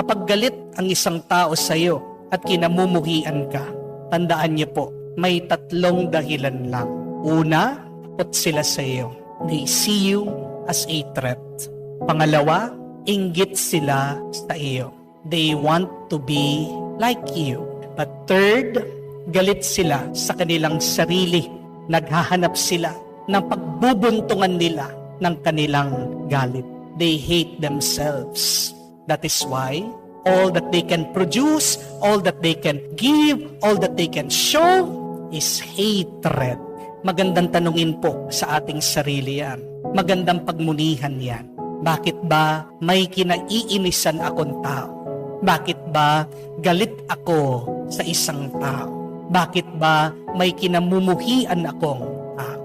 Kapag galit ang isang tao sa iyo at kinamumuhian ka, tandaan niyo po, may tatlong dahilan lang. Una, takot sila sa iyo. They see you as a threat. Pangalawa, inggit sila sa iyo. They want to be like you. But third, galit sila sa kanilang sarili. Naghahanap sila ng pagbubuntungan nila ng kanilang galit. They hate themselves. That is why all that they can produce, all that they can give, all that they can show is hatred. Magandang tanungin po sa ating sarili yan. Magandang pagmunihan yan. Bakit ba may kinaiinisan akong tao? Bakit ba galit ako sa isang tao? Bakit ba may kinamumuhian akong tao?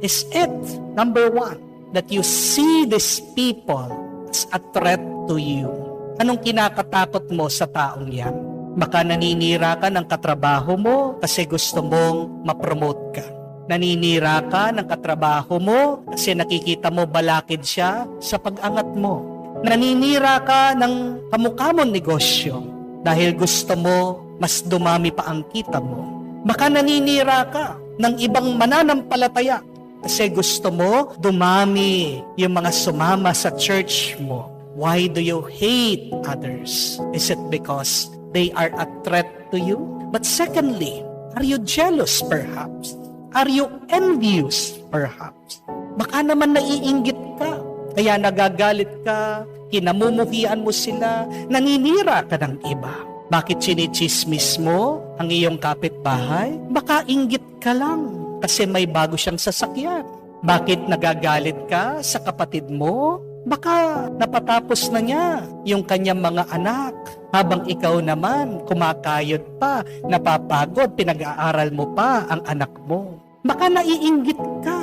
Is it, number one, that you see these people as a threat to you? Anong kinakatakot mo sa taong yan? Baka naninira ka ng katrabaho mo kasi gusto mong ma-promote ka. Naninira ka ng katrabaho mo kasi nakikita mo balakid siya sa pag-angat mo. Naninira ka ng kamukha negosyo dahil gusto mo mas dumami pa ang kita mo. Baka naninira ka ng ibang mananampalataya kasi gusto mo dumami yung mga sumama sa church mo. Why do you hate others? Is it because they are a threat to you? But secondly, are you jealous perhaps? Are you envious perhaps? Baka naman naiinggit ka, kaya nagagalit ka, kinamumuhian mo sila, naninira ka ng iba. Bakit sinichismis mo ang iyong kapitbahay? Baka inggit ka lang kasi may bago siyang sasakyan. Bakit nagagalit ka sa kapatid mo? Baka napatapos na niya yung kanyang mga anak. Habang ikaw naman, kumakayod pa, napapagod, pinag-aaral mo pa ang anak mo. Baka naiinggit ka